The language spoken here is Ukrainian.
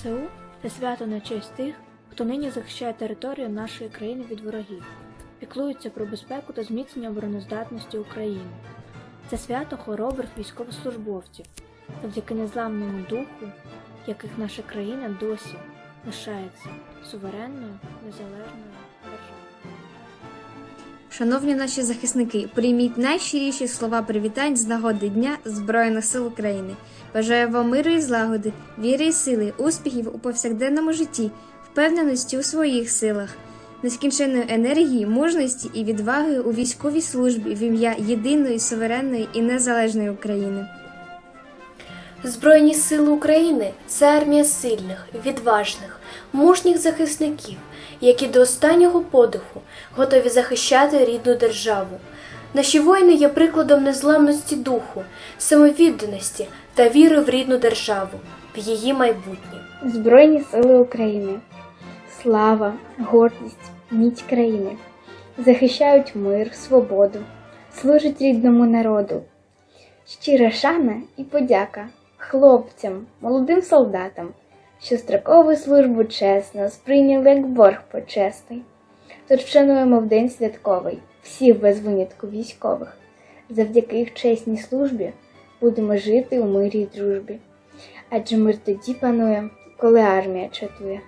ЗСУ це свято на честь тих, хто нині захищає територію нашої країни від ворогів, піклується про безпеку та зміцнення обороноздатності України. Це свято хоробрих військовослужбовців, завдяки незламному духу, яких наша країна досі лишається суверенною незалежною. Шановні наші захисники, прийміть найщиріші слова привітань з нагоди Дня Збройних сил України. Бажаю вам миру і злагоди, віри і сили, успіхів у повсякденному житті, впевненості у своїх силах, нескінченної енергії, мужності і відваги у військовій службі в ім'я єдиної, суверенної і незалежної України. Збройні сили України це армія сильних, відважних, мужніх захисників, які до останнього подиху готові захищати рідну державу. Наші воїни є прикладом незламності духу, самовідданості та віри в рідну державу, в її майбутнє. Збройні сили України, слава, гордість, міць країни захищають мир, свободу, служать рідному народу. Щира шана і подяка хлопцям, молодим солдатам, що строкову службу чесно сприйняли як борг почесний. Тож вшануємо в день святковий всіх без винятку військових. Завдяки їх чесній службі будемо жити у мирі й дружбі. Адже мир тоді панує, коли армія чатує.